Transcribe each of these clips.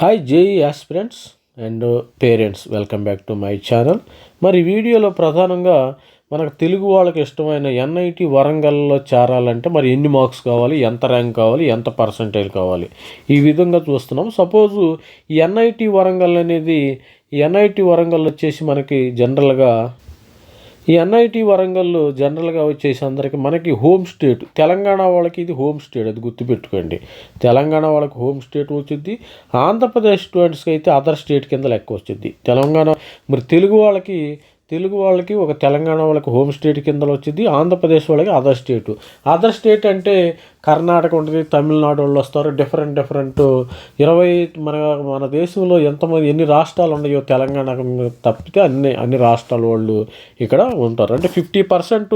Hi JEE aspirants and parents welcome back to my channel మరి వీడియోలో ప్రధానంగా మనకు తెలుగు వాళ్ళకి ఇష్టమైన ఎన్ఐటి వరంగల్లో చేరాలంటే మరి ఎన్ని మార్క్స్ కావాలి ఎంత ర్యాంక్ కావాలి ఎంత పర్సంటేజ్ కావాలి? ఈ విధంగా చూస్తున్నాం. సపోజు ఎన్ఐటి వరంగల్ అనేది ఎన్ఐటి వరంగల్ వచ్చేసి మనకి జనరల్గా ఈ ఎన్ఐటి వరంగల్లో జనరల్గా వచ్చేసి అందరికి మనకి హోమ్ స్టేట్ తెలంగాణ వాళ్ళకి ఇది హోమ్ స్టేట్ అది గుర్తుపెట్టుకోండి. తెలంగాణ వాళ్ళకి హోమ్ స్టేట్ వచ్చింది ఆంధ్రప్రదేశ్ స్టూడెంట్స్కి అయితే అదర్ స్టేట్ కింద లెక్క వచ్చింది. తెలంగాణ మరి తెలుగు వాళ్ళకి తెలుగు వాళ్ళకి ఒక తెలంగాణ వాళ్ళకి హోమ్ స్టేట్ కింద వచ్చింది ఆంధ్రప్రదేశ్ వాళ్ళకి అదర్ స్టేట్ అదర్ స్టేట్ అంటే కర్ణాటక ఉంటుంది తమిళనాడు వాళ్ళు వస్తారు డిఫరెంట్ డిఫరెంట్ ఇరవై మన మన దేశంలో ఎంతమంది ఎన్ని రాష్ట్రాలు ఉన్నాయో తెలంగాణ తప్పితే అన్ని అన్ని రాష్ట్రాల వాళ్ళు ఇక్కడ ఉంటారు. అంటే fifty percent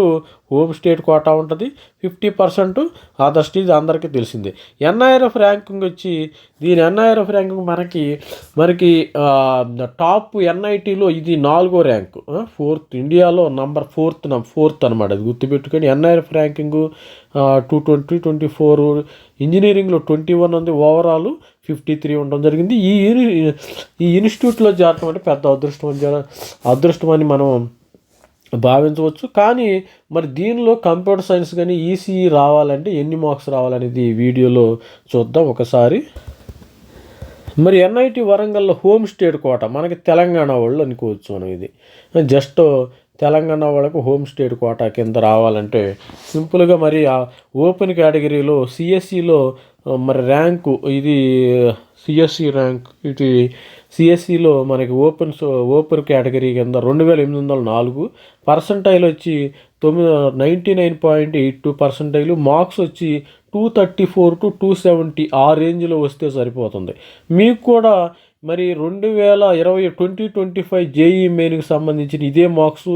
home state quota ఉంటుంది ఫిఫ్టీ పర్సెంట్ అదర్ స్టేట్ అందరికీ తెలిసిందే. ఎన్ఐఆర్ఎఫ్ ర్యాంకింగ్ వచ్చి దీని ఎన్ఐఆర్ఎఫ్ ర్యాంకింగ్ మనకి మనకి టాప్ ఎన్ఐటీలో ఇది నాలుగో ర్యాంకు ఫోర్త్ ఇండియాలో నంబర్ ఫోర్త్ ఫోర్త్ అనమాట అది గుర్తుపెట్టుకొని. NIRF ranking two twenty twenty four ఇంజనీరింగ్లో ట్వంటీ వన్ ఉంది. ఓవరాల్ ఫిఫ్టీ త్రీ ఉండడం జరిగింది. ఈ ఈ ఇన్స్టిట్యూట్లో చేరటం అంటే పెద్ద అదృష్టం అని అదృష్టం అని మనం భావించవచ్చు. కానీ మరి దీనిలో కంప్యూటర్ సైన్స్ కానీ ఈసీఈ రావాలంటే ఎన్ని మార్క్స్ రావాలనేది ఈ వీడియోలో చూద్దాం. ఒకసారి మరి ఎన్ఐటి వరంగల్లో హోమ్ స్టేట్ కోట మనకి తెలంగాణ వాళ్ళు అనుకోవచ్చు మనం ఇది. జస్ట్ తెలంగాణ వాళ్ళకు హోమ్ స్టేట్ కోట కింద రావాలంటే సింపుల్గా మరి ఆ ఓపెన్ కేటగిరీలో సిఎస్సిలో మరి ర్యాంకు ఇది సిఎస్సి ర్యాంక్ ఇది సిఎస్సిలో మనకి ఓపెన్ ఓపెన్ కేటగిరీ కింద రెండు వేల ఎనిమిది వందల నాలుగు పర్సంటైల్ వచ్చి తొమ్మిది ninety nine point eight two percentile marks వచ్చి two thirty four to two seventy ఆ రేంజ్లో వస్తే సరిపోతుంది. మీకు కూడా మరి రెండు వేల ఇరవై ట్వంటీ ట్వంటీ ఫైవ్ జేఈ మెయిన్కి సంబంధించిన ఇదే marks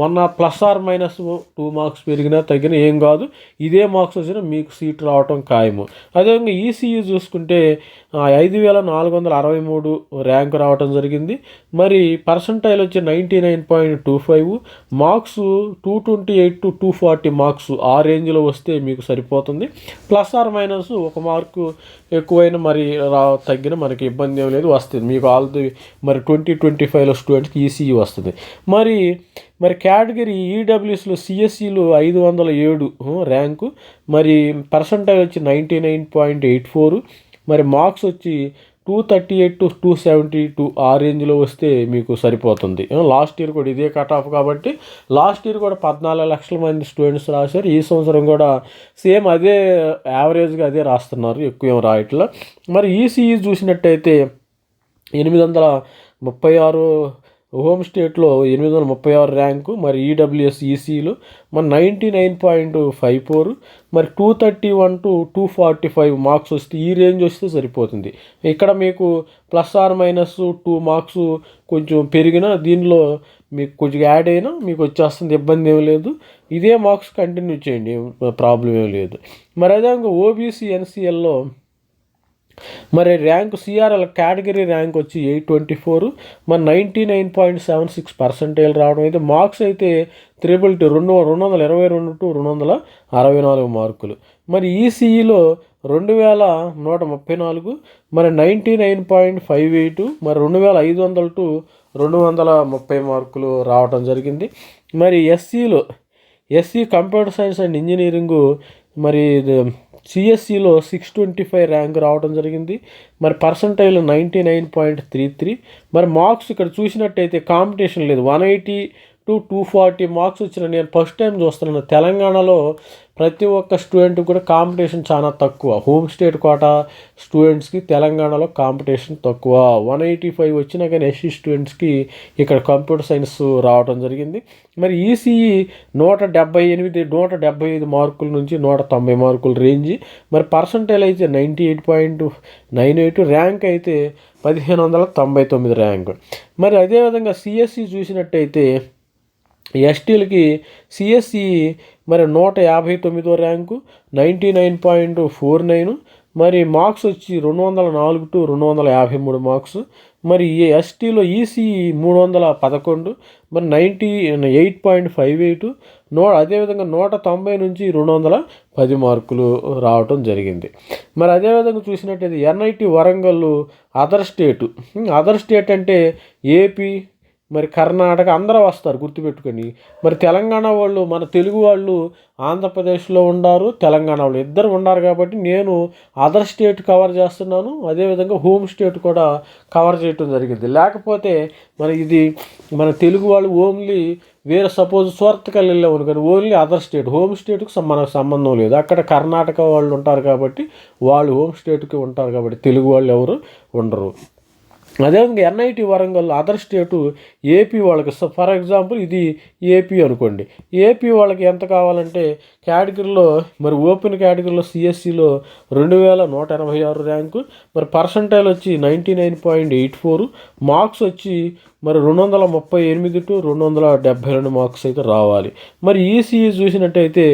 one or plus or minus two marks పెరిగినా తగ్గిన ఏం కాదు. ఇదే మార్క్స్ వచ్చినా మీకు సీట్ రావటం ఖాయము. అదేవిధంగా ఈసీఈ చూసుకుంటే ఐదు వేల నాలుగు వందల అరవై మూడు ర్యాంక్ రావటం జరిగింది. మరి పర్సంటైల్ వచ్చి ninety nine point two five. Marks two twenty eight to two forty marks ఆ రేంజ్లో వస్తే మీకు సరిపోతుంది. ప్లస్ ఆర్ మైనస్ ఒక మార్కు ఎక్కువైనా మరి రా తగ్గిన మనకి ఇబ్బంది ఏం లేదు. వస్తుంది. మీకు ఆల్ది మరి ట్వంటీ ట్వంటీ ఫైవ్లో స్టూడెంట్కి ఈసీఈ వస్తుంది. మరి మరి కేటగిరీ ఈడబ్ల్యూఎస్లో సిఎస్సిలో ఐదు వందల ఏడు ర్యాంకు. మరి పర్సంటేజ్ వచ్చి ninety nine point eight four మరి మార్క్స్ వచ్చి two thirty eight to two seventy two ఆ రేంజ్లో వస్తే మీకు సరిపోతుంది. లాస్ట్ ఇయర్ కూడా ఇదే కట్ ఆఫ్ కాబట్టి లాస్ట్ ఇయర్ కూడా పద్నాలుగు లక్షల మంది స్టూడెంట్స్ రాశారు. ఈ సంవత్సరం కూడా సేమ్ అదే యావరేజ్గా అదే రాస్తున్నారు ఎక్కువ ఏం రాయట్లా. మరి ఈసీఈ చూసినట్టయితే ఎనిమిది వందల ముప్పై ఆరు హోమ్ స్టేట్లో ఎనిమిది వందల ముప్పై ఆరు ర్యాంకు మరి ఈడబ్ల్యూఎస్ ఈసీలు మరి ninety nine point five four మరి two thirty one to two forty five marks వస్తే ఈ రేంజ్ వస్తే సరిపోతుంది. ఇక్కడ మీకు plus or minus two marks కొంచెం పెరిగినా దీనిలో మీకు కొంచెం యాడ్ అయినా మీకు వచ్చేస్తుంది ఇబ్బంది ఏం లేదు. ఇదే మార్క్స్ కంటిన్యూ చేయండి ప్రాబ్లం ఏం లేదు. మరి అదే ఓబీసీ ఎన్సీఎల్లో మరి ర్యాంక్ సిఆర్ఎల్ కేటగిరీ ర్యాంక్ వచ్చి ఎయిట్ ట్వంటీ ఫోర్ మరి ninety nine point seven six percentage రావడం అయితే మార్క్స్ అయితే త్రిబుల్ టు రెండు రెండు వందల ఇరవై రెండు టు రెండు వందల అరవై నాలుగు మార్కులు. మరి ఈసీఈలో రెండు వేల నూట ముప్పై నాలుగు మరి ninety nine point five eight మరి రెండు వేల ఐదు వందల టు రెండు వందల ముప్పై మార్కులు రావడం జరిగింది. మరి ఎస్సీలో SC computer science and engineering మరి ఇది సిఎస్సిలో సిక్స్ ట్వంటీ ఫైవ్ ర్యాంక్ రావడం జరిగింది. మరి percentile ninety nine point three three మరి మార్క్స్ ఇక్కడ చూసినట్టయితే కాంపిటీషన్ లేదు. One eighty to two forty marks వచ్చిన నేను ఫస్ట్ టైం చూస్తున్నాను. తెలంగాణలో ప్రతి ఒక్క స్టూడెంట్ కూడా కాంపిటీషన్ చాలా తక్కువ. హోమ్ స్టేట్ కోటా స్టూడెంట్స్కి తెలంగాణలో కాంపిటీషన్ తక్కువ. వన్ ఎయిటీ ఫైవ్ వచ్చినా కానీ ఎస్సీ స్టూడెంట్స్కి ఇక్కడ కంప్యూటర్ సైన్స్ రావడం జరిగింది. మరి ఈసీఈ నూట డెబ్బై ఎనిమిది నూట డెబ్బై ఐదు మార్కుల నుంచి నూట తొంభై మార్కుల రేంజ్. మరి పర్సంటేజ్ అయితే ninety eight point nine eight rank అయితే పదిహేను వందల తొంభై తొమ్మిది ర్యాంక్. మరి అదేవిధంగా సిఎస్సి చూసినట్టయితే ఎస్టీలకి సిఎస్సి మరి నూట యాభై తొమ్మిదో rank ninety nine point four nine మరి మార్క్స్ వచ్చి రెండు వందల నాలుగు టు రెండు వందల యాభై మూడు మార్క్స్ మరి ఈ ఎస్టీలో ఈసీఈ మూడు వందల పదకొండు మరి ninety eight point five eight no అదేవిధంగా నూట తొంభై నుంచి రెండు వందల పది మార్కులు రావటం జరిగింది. మరి అదేవిధంగా చూసినట్టయితే NIT Warangal other state other state అంటే ఏపీ మరి కర్ణాటక అందరూ వస్తారు గుర్తుపెట్టుకొని. మరి తెలంగాణ వాళ్ళు మన తెలుగు వాళ్ళు ఆంధ్రప్రదేశ్లో ఉండారు తెలంగాణ వాళ్ళు ఇద్దరు ఉన్నారు కాబట్టి నేను అదర్ స్టేట్ కవర్ చేస్తున్నాను అదేవిధంగా హోమ్ స్టేట్ కూడా కవర్ చేయటం జరిగింది. లేకపోతే మన ఇది మన తెలుగు వాళ్ళు ఓన్లీ వేరే సపోజ్ స్వార్థకల్ వెళ్ళాము కానీ ఓన్లీ అదర్ స్టేట్ హోమ్ స్టేట్కి మనకు సంబంధం లేదు. అక్కడ కర్ణాటక వాళ్ళు ఉంటారు కాబట్టి వాళ్ళు హోమ్ స్టేట్కి ఉంటారు కాబట్టి తెలుగు వాళ్ళు ఎవరు ఉండరు. అదేవిధంగా NIT Warangal other state AP వాళ్ళకి ఫర్ ఎగ్జాంపుల్ ఇది ఏపీ అనుకోండి. ఏపీ వాళ్ళకి ఎంత కావాలంటే కేటగిరీలో మరి ఓపెన్ కేటగిరీలో సిఎస్సిలో రెండు వేల నూట ఎనభై ఆరు ర్యాంకు మరి పర్సంటైల్ వచ్చి ninety nine point eight four marks వచ్చి మరి రెండు వందల ముప్పై ఎనిమిది టు రెండు వందల డెబ్భై రెండు మార్క్స్ అయితే రావాలి. మరి ఈసీఈ చూసినట్టయితే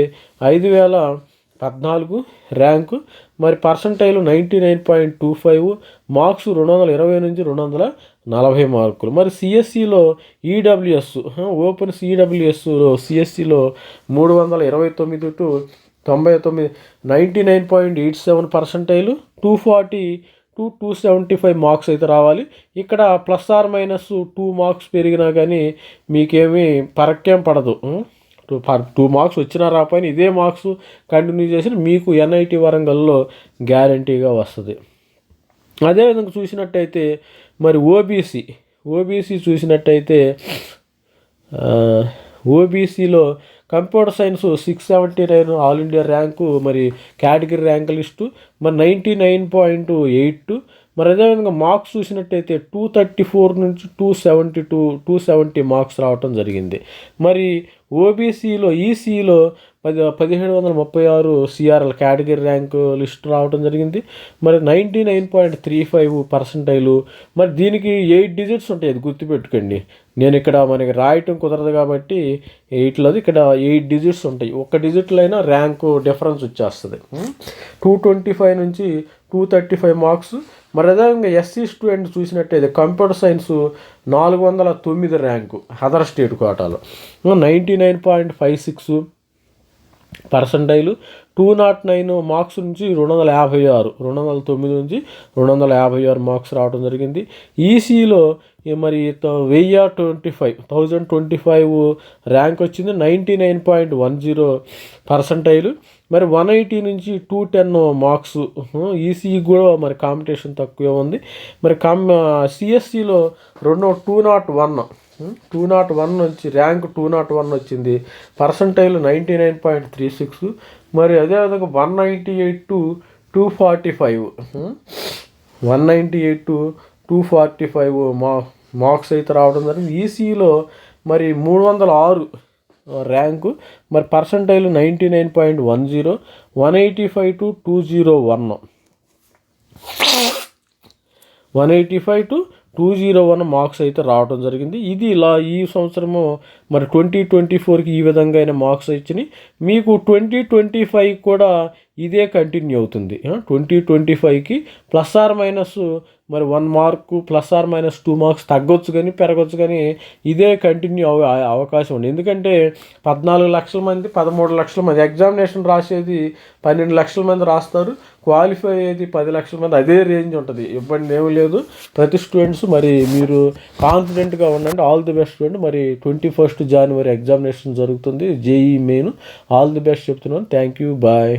ఐదు వేల పద్నాలుగు ర్యాంకు మరి percentile ninety nine point two five marks రెండు వందల ఇరవై నుంచి రెండు వందల నలభై మార్కులు. మరి సిఎస్సిలో ఈడబ్ల్యూఎస్ ఓపెన్ సిడబ్ల్యూఎస్లో సిఎస్సిలో మూడు వందల ఇరవై తొమ్మిది టు తొంభై తొమ్మిది ninety nine point eight seven percentile two forty to two seventy five marks అయితే రావాలి. ఇక్కడ plus or minus two marks పెరిగినా కానీ మీకేమీ పరక్యం పడదు టూ టూ మార్క్స్ వచ్చినా రాకపోయినా ఇదే మార్క్స్ కంటిన్యూ చేసిన మీకు ఎన్ఐటి వరంగల్లో గ్యారంటీగా వస్తుంది. అదేవిధంగా చూసినట్టయితే మరి ఓబీసీ ఓబీసీ చూసినట్టయితే ఓబీసీలో computer science six seventy nine all India rank మరి కేటగిరీ ర్యాంక్ లిస్టు మరి నైంటీ నైన్ పాయింట్ ఎయిట్ మరి అదేవిధంగా మార్క్స్ చూసినట్టయితే టూ థర్టీ ఫోర్ నుంచి two seventy two two seventy marks రావటం జరిగింది. మరి ఓబీసీలో ఈసీలో పది పదిహేడు వందల ముప్పై ఆరు సిఆర్ఎల్ కేటగిరీ ర్యాంకు లిస్ట్ రావడం జరిగింది. మరి ninety nine point three five percentile మరి దీనికి ఎయిట్ డిజిట్స్ ఉంటాయి అది గుర్తుపెట్టుకోండి. నేను ఇక్కడ మనకి రాయటం కుదరదు కాబట్టి ఎయిట్లోది ఇక్కడ ఎయిట్ డిజిట్స్ ఉంటాయి. ఒక్క డిజిట్లో అయినా ర్యాంకు డిఫరెన్స్ వచ్చేస్తుంది. టూ ట్వంటీ ఫైవ్ నుంచి టూ థర్టీ ఫైవ్ మార్క్స్. మరి అదేవిధంగా ఎస్సీ స్టూడెంట్ చూసినట్టయితే కంప్యూటర్ సైన్స్ నాలుగు వందల తొమ్మిది ర్యాంకు అదర్ స్టేట్ కోటాలో. Ninety nine point five six percentile. Two nought nine marks నుంచి రెండు వందల యాభై ఆరు రెండు వందల తొమ్మిది నుంచి రెండు వందల యాభై ఆరు మార్క్స్ రావడం జరిగింది. ఈసీలో మరి వెయ్యి twenty five thousand twenty five rank వచ్చింది ninety nine point one zero percentile. మరి వన్ ఎయిటీ నుంచి టూ టెన్ మార్క్స్ ఈసీ కూడా మరి కాంపిటీషన్ తక్కువే ఉంది. మరి కామ్ సిఎస్సిలో రెండు two nought one two nought one నుంచి ర్యాంక్ టూ నాట్ వన్ వచ్చింది. Percentile ninety nine point three six మరి అదేవిధంగా one ninety eight to two forty five one ninety eight to two forty five మా మార్క్స్ అయితే రావడం జరిగింది. ఈసీలో మరి మూడు వందల ఆరు ర్యాంకు. మరి percentile ninety nine point one zero one eighty five to two zero one. One eighty five to two zero one marks అయితే రావడం జరిగింది. ఇది ఇలా ఈ సంవత్సరము మరి ట్వంటీ ట్వంటీ ఫోర్కి ఈ విధంగా అయిన మార్క్స్ ఇచ్చినాయి. మీకు ట్వంటీ ట్వంటీ ఫైవ్ కూడా ఇదే కంటిన్యూ అవుతుంది. ట్వంటీ ట్వంటీ ఫైవ్కి ప్లస్ ఆర్ మైనస్ మరి one mark plus or minus two marks తగ్గొచ్చు కానీ పెరగచ్చు కానీ ఇదే కంటిన్యూ అవ అవకాశం ఉంది. ఎందుకంటే పద్నాలుగు లక్షల మంది పదమూడు లక్షల మంది ఎగ్జామినేషన్ రాసేది పన్నెండు లక్షల మంది రాస్తారు. క్వాలిఫై అయ్యేది పది లక్షల మంది అదే రేంజ్ ఉంటుంది. ఇబ్బంది ఏమీ లేదు. ప్రతి స్టూడెంట్స్ మరి మీరు కాన్ఫిడెంట్గా ఉండండి. ఆల్ ది బెస్ట్ స్టూడెంట్ మరి ట్వంటీ ఫస్ట్ జనవరి ఎగ్జామినేషన్ జరుగుతుంది. JEE main. All the best చెప్తున్నాను. Thank you bye